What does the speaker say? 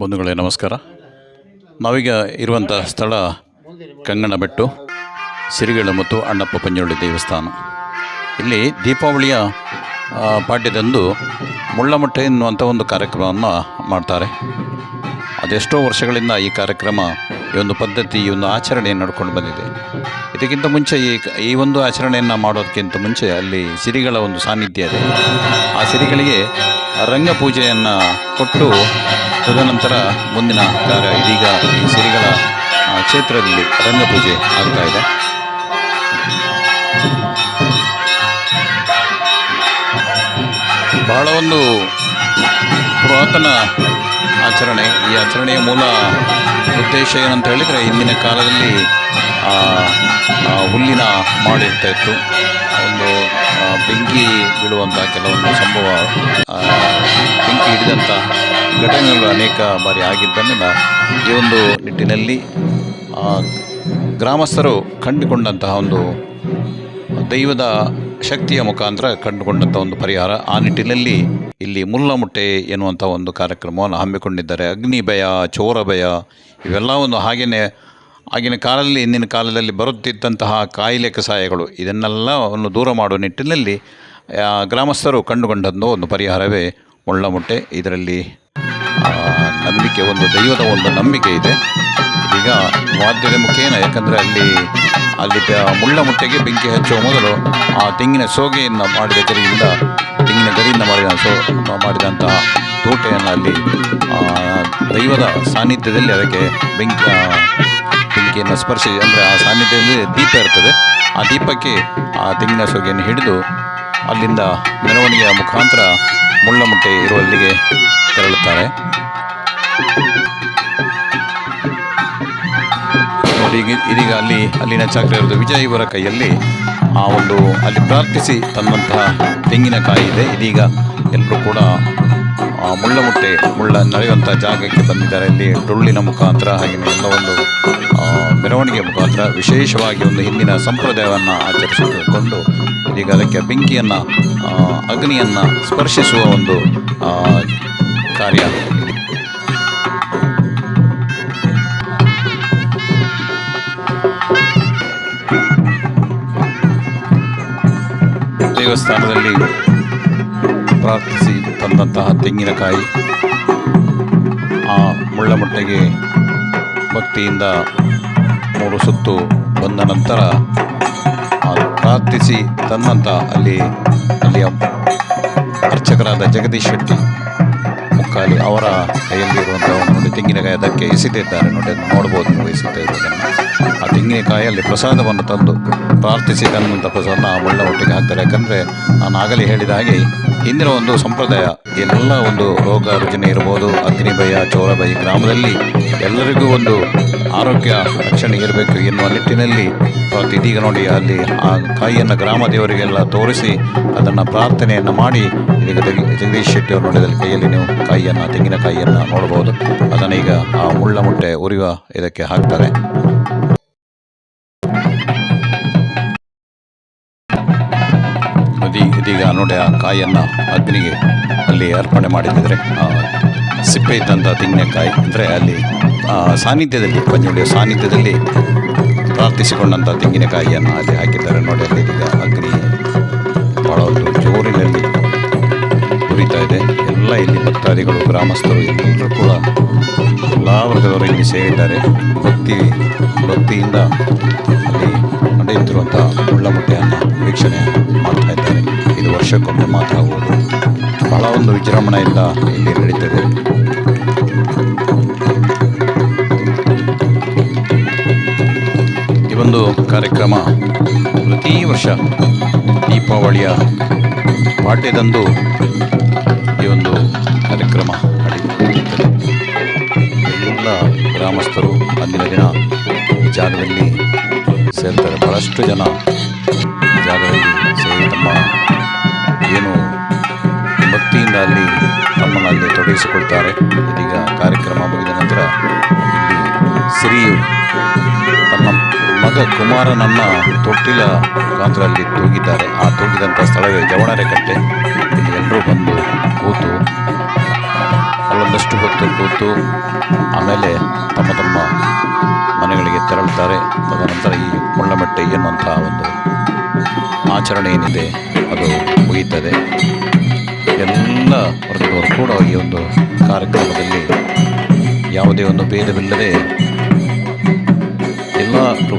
ಬಂಧುಗಳೇ, ನಮಸ್ಕಾರ. ನಾವೀಗ ಇರುವಂಥ ಸ್ಥಳ ಕಂಗನಬೆಟ್ಟು ಸಿರಿಗಳ ಮತ್ತು ಅಣ್ಣಪ್ಪ ಪಂಜೋಳಿ ದೇವಸ್ಥಾನ. ಇಲ್ಲಿ ದೀಪಾವಳಿಯ ಪಾಡ್ಯದಂದು ಮುಳ್ಳಮಟ್ಟೆ ಎನ್ನುವಂಥ ಒಂದು ಕಾರ್ಯಕ್ರಮವನ್ನು ಮಾಡ್ತಾರೆ. ಅದೆಷ್ಟೋ ವರ್ಷಗಳಿಂದ ಈ ಕಾರ್ಯಕ್ರಮ ಈ ಒಂದು ಪದ್ಧತಿ, ಈ ಒಂದು ಆಚರಣೆಯನ್ನು ನಡ್ಕೊಂಡು ಬಂದಿದೆ. ಇದಕ್ಕಿಂತ ಮುಂಚೆ ಈ ಈ ಒಂದು ಆಚರಣೆಯನ್ನು ಮಾಡೋದಕ್ಕಿಂತ ಮುಂಚೆ ಅಲ್ಲಿ ಸಿರಿಗಳ ಒಂದು ಸಾನ್ನಿಧ್ಯ ಇದೆ. ಆ ಸಿರಿಗಳಿಗೆ ರಂಗ ಪೂಜೆಯನ್ನು ಕೊಟ್ಟು ತದನಂತರ ಮುಂದಿನ ಕಾರ್ಯ, ಇದೀಗ ಈ ಸಿರಿಗಳ ಕ್ಷೇತ್ರದಲ್ಲಿ ರಂಗಪೂಜೆ ಆಗ್ತಾ ಇದೆ. ಬಹಳ ಒಂದು ಪುರಾತನ ಆಚರಣೆ, ಈ ಆಚರಣೆಯ ಮೂಲ ಉದ್ದೇಶ ಏನಂತ ಹೇಳಿದರೆ ಹಿಂದಿನ ಕಾಲದಲ್ಲಿ ಹುಲ್ಲಿನ ಮಾಡಿರ್ತಾ ಇತ್ತು. ಒಂದು ಬೆಂಕಿ ಬೀಳುವಂಥ ಕೆಲವೊಂದು ಸಂಭವ ಬೆಂಕಿ ಹಿಡಿದಂಥ ಘಟನೆಗಳು ಅನೇಕ ಬಾರಿ ಆಗಿದ್ದರಿಂದ ಈ ಒಂದು ನಿಟ್ಟಿನಲ್ಲಿ ಗ್ರಾಮಸ್ಥರು ಕಂಡುಕೊಂಡಂತಹ ಒಂದು ದೈವದ ಶಕ್ತಿಯ ಮುಖಾಂತರ ಕಂಡುಕೊಂಡಂಥ ಒಂದು ಪರಿಹಾರ ಆ ನಿಟ್ಟಿನಲ್ಲಿ ಇಲ್ಲಿ ಮುಲ್ಲಮುಟ್ಟೆ ಎನ್ನುವಂಥ ಒಂದು ಕಾರ್ಯಕ್ರಮವನ್ನು ಹಮ್ಮಿಕೊಂಡಿದ್ದಾರೆ. ಅಗ್ನಿ ಭಯ ಚೋರ ಭಯ ಇವೆಲ್ಲ ಒಂದು ಹಾಗೆಯೇ ಆಗಿನ ಕಾಲದಲ್ಲಿ ಇಂದಿನ ಕಾಲದಲ್ಲಿ ಬರುತ್ತಿದ್ದಂತಹ ಕಾಯಿಲೆ ಕಸಾಯಗಳು ಇದನ್ನೆಲ್ಲ ಒಂದು ದೂರ ಮಾಡುವ ನಿಟ್ಟಿನಲ್ಲಿ ಗ್ರಾಮಸ್ಥರು ಕಂಡುಕೊಂಡದ್ದು ಒಂದು ಪರಿಹಾರವೇ ಮುಳ್ಳಮುಟ್ಟೆ. ಇದರಲ್ಲಿ ನಂಬಿಕೆ, ಒಂದು ದೈವದ ಒಂದು ನಂಬಿಕೆ ಇದೆ. ಈಗ ವಾದ್ಯದ ಮುಖೇನ, ಯಾಕಂದರೆ ಅಲ್ಲಿ ಅಲ್ಲಿ ಮುಳ್ಳಮುಟ್ಟೆಗೆ ಬೆಂಕಿ ಹಚ್ಚುವ ಮೊದಲು ಆ ತೆಂಗಿನ ಸೋಗೆಯನ್ನು ಮಾಡಿದ ಗರಿಯಿಂದ ತೆಂಗಿನ ಗರಿಯಿಂದ ಮಾಡಿದ ಸೋ ಮಾಡಿದಂತಹ ತೋಟೆಯನ್ನು ಅಲ್ಲಿ ದೈವದ ಸಾನ್ನಿಧ್ಯದಲ್ಲಿ ಅದಕ್ಕೆ ಬೆಂಕಿ ಬೆಂಕಿಯನ್ನು ಸ್ಪರ್ಶಿ, ಅಂದರೆ ಆ ಸಾನ್ನಿಧ್ಯದಲ್ಲಿ ದೀಪ ಇರ್ತದೆ. ಆ ದೀಪಕ್ಕೆ ಆ ತೆಂಗಿನ ಸೊಗೆಯನ್ನು ಹಿಡಿದು ಅಲ್ಲಿಂದ ಮೆರವಣಿಗೆಯ ಮುಖಾಂತರ ಮುಳ್ಳಮುಟ್ಟೆ ಇರುವಲ್ಲಿಗೆ ತೆರಳುತ್ತಾರೆ. ನೋಡಿ, ಇದೀಗ ಅಲ್ಲಿ, ಅಲ್ಲಿನ ಚಾಕ್ರಿಯರದು ವಿಜಯ್ ಇವರ ಕೈಯಲ್ಲಿ ಒಂದು ಅಲ್ಲಿ ಪ್ರಾರ್ಥಿಸಿ ತಂದಂತಹ ತೆಂಗಿನಕಾಯಿ ಇದೆ. ಇದೀಗ ಎಲ್ಲರೂ ಕೂಡ ಮುಳ್ಳ ಮುಳ್ಳಮುಟ್ಟೆ ಮುಳ್ಳ ನಡೆಯುವಂಥ ಜಾಗಕ್ಕೆ ಬಂದಿದ್ದಾರೆ. ಇಲ್ಲಿ ಡೊಳ್ಳಿನ ಮುಖಾಂತರ ಹಾಗೆಯೇ ಎಲ್ಲ ಒಂದು ಆ, ಮೆರವಣಿಗೆ ಮುಖಾಂತರ ವಿಶೇಷವಾಗಿ ಒಂದು ಹಿಂದಿನ ಸಂಪ್ರದಾಯವನ್ನು ಆಚರಿಸಿಕೊಂಡು ಇದೀಗ ಅದಕ್ಕೆ ಬೆಂಕಿಯನ್ನು ಅಗ್ನಿಯನ್ನು ಸ್ಪರ್ಶಿಸುವ ಒಂದು ಆ, ಕಾರ್ಯ ದೇವಸ್ಥಾನದಲ್ಲಿ ಪ್ರಾರ್ಥಿಸಿ ತಂದಂತಹ ತೆಂಗಿನಕಾಯಿ ಆ ಮುಳ್ಳಮಟ್ಟೆಗೆ ಭಕ್ತಿಯಿಂದ ಮೂರು ಸುತ್ತು ಬಂದ ನಂತರ ಪ್ರಾರ್ಥಿಸಿ ತನ್ನಂತ ಅಲ್ಲಿ ಅಲ್ಲಿಯ ಅರ್ಚಕರಾದ ಜಗದೀಶ್ ಶೆಟ್ಟಿ, ಮುಕ್ಕಾಲಿ ಅವರ ಕೈಯಲ್ಲಿರುವಂಥ ಒಂದು ತೆಂಗಿನಕಾಯಿ ಅದಕ್ಕೆ ಎಸೆದಿದ್ದಾರೆ ನೋಡಿ, ಅದನ್ನು ನೋಡ್ಬೋದು ನೀವು ಎಸೆತಾ ಆ ತೆಂಗಿನಕಾಯಲ್ಲಿ ಪ್ರಸಾದವನ್ನು ತಂದು ಪ್ರಾರ್ಥಿಸಿ ತಂದಂಥ ಪ್ರಸಾದ ಆ ಮುಳ್ಳ ಒಟ್ಟಿಗೆ ಹಾಕ್ತಾರೆ. ಯಾಕಂದರೆ ನಾನು ಆಗಲೇ ಹೇಳಿದ ಹಾಗೆ ಹಿಂದಿನ ಒಂದು ಸಂಪ್ರದಾಯ, ಎಲ್ಲ ಒಂದು ರೋಗ ರುಜಿನ ಇರ್ಬೋದು ಅಗ್ನಿಭಯ ಚೋರಭಯ ಗ್ರಾಮದಲ್ಲಿ ಎಲ್ಲರಿಗೂ ಒಂದು ಆರೋಗ್ಯ ರಕ್ಷಣೆ ಇರಬೇಕು ಎನ್ನುವ ನಿಟ್ಟಿನಲ್ಲಿ ಇದೀಗ ನೋಡಿ ಅಲ್ಲಿ ಆ ಕಾಯಿಯನ್ನು ಗ್ರಾಮ ದೇವರಿಗೆಲ್ಲ ತೋರಿಸಿ ಅದನ್ನು ಪ್ರಾರ್ಥನೆಯನ್ನು ಮಾಡಿ ಈಗ ಜಗ- ಜಗದೀಶ್ ಶೆಟ್ಟಿ ಅವರು ನೋಡಿದಲ್ಲಿ ಕೈಯಲ್ಲಿ ನೀವು ಕಾಯಿಯನ್ನು ತೆಂಗಿನಕಾಯಿಯನ್ನು ನೋಡಬಹುದು ಅದನ್ನು ಈಗ ಆ ಮುಳ್ಳ ಮುಟ್ಟೆ ಉರಿಯುವ ಇದಕ್ಕೆ ಹಾಕ್ತಾರೆ. ಇದೀಗ ನೋಡಿ ಆ ಕಾಯನ್ನು ಅಗ್ನಿಗೆ ಅಲ್ಲಿ ಅರ್ಪಣೆ ಮಾಡಿದ್ರೆ ಸಿಪ್ಪೆ ಇದ್ದಂಥ ತೆಂಗಿನಕಾಯಿ, ಅಂದರೆ ಅಲ್ಲಿ ಸಾನ್ನಿಧ್ಯದಲ್ಲಿ ಪಂಜುಳಿಯ ಸಾನ್ನಿಧ್ಯದಲ್ಲಿ ಪ್ರಾರ್ಥಿಸಿಕೊಂಡಂಥ ತೆಂಗಿನಕಾಯಿಯನ್ನು ಅಲ್ಲಿ ಹಾಕಿದ್ದಾರೆ. ನೋಡಿ, ಅಲ್ಲಿ ಈಗ ಅಗ್ನಿ ಭಾಳ ಒಂದು ಜೋರಿನಲ್ಲಿ ಉರಿತಾ ಇದೆ. ಎಲ್ಲ ಇಲ್ಲಿ ಭಕ್ತಾದಿಗಳು, ಗ್ರಾಮಸ್ಥರು ಎಲ್ಲರೂ ಕೂಡ ಎಲ್ಲ ವರ್ಗದವರು ಇಲ್ಲಿ ಸೇರಿದ್ದಾರೆ. ಭಕ್ತಿ, ಭಕ್ತಿಯಿಂದ ಅಲ್ಲಿ ನಡೆಯುತ್ತಿರುವಂಥ ಮುಳ್ಳಮುಟ್ಟೆಯನ್ನು ವೀಕ್ಷಣೆ ವರ್ಷಕ್ಕೊಮ್ಮೆ ಮಾತ್ರ ಆಗುವುದು ಬಹಳ ಒಂದು ವಿಜೃಂಭಣೆಯಿಂದ ಇಲ್ಲಿ ನಡೀತದೆ. ಈ ಒಂದು ಕಾರ್ಯಕ್ರಮ ಪ್ರತಿ ವರ್ಷ ದೀಪಾವಳಿಯ ಪಾಠ್ಯದಂದು ಈ ಒಂದು ಕಾರ್ಯಕ್ರಮ ಎಲ್ಲ ಗ್ರಾಮಸ್ಥರು ಅಂದಿನ ದಿನ ಈ ಜಾಗದಲ್ಲಿ ಸೇರ್ತಾರೆ. ಬಹಳಷ್ಟು ಜನ ಈ ಜಾಗದಲ್ಲಿ ಸೇರಿ ತಮ್ಮ ಏನು ಭಕ್ತಿಯಿಂದ ಅಲ್ಲಿ ತಮ್ಮನ್ನು ಅಲ್ಲಿ ತೊಡಗಿಸಿಕೊಳ್ತಾರೆ. ಇದೀಗ ಕಾರ್ಯಕ್ರಮ ಮುಗಿದ ನಂತರ ಸಿರಿಯು ತನ್ನ ಮಗ ಕುಮಾರನನ್ನ ತೊಟ್ಟಿಲ ಅಲ್ಲಿ ತೂಗಿದ್ದಾರೆ. ಆ ತೂಗಿದಂಥ ಸ್ಥಳವೇ ಜವಣರೆ ಕಟ್ಟೆ ಇಲ್ಲಿ ಎಲ್ಲರೂ ಬಂದು ಕೂತು ಒಂದಷ್ಟು ಹೊತ್ತು ಕೂತು ಆಮೇಲೆ ತಮ್ಮ ತಮ್ಮ ಮನೆಗಳಿಗೆ ತೆರಳುತ್ತಾರೆ. ತದನಂತರ ಈ ಮುಳ್ಳಮಟ್ಟೆ ಎನ್ನುವಂತಹ ಒಂದು ಆಚರಣೆ ಏನಿದೆ, ಅದು ಮುಗಿಯುತ್ತದೆ. ಎಲ್ಲ ವರ್ಗದವರು ಕೂಡ ಈ ಒಂದು ಕಾರ್ಯಕ್ರಮದಲ್ಲಿ ಯಾವುದೇ ಒಂದು ಭೇದವಿಲ್ಲದೆ ಎಲ್ಲರೂ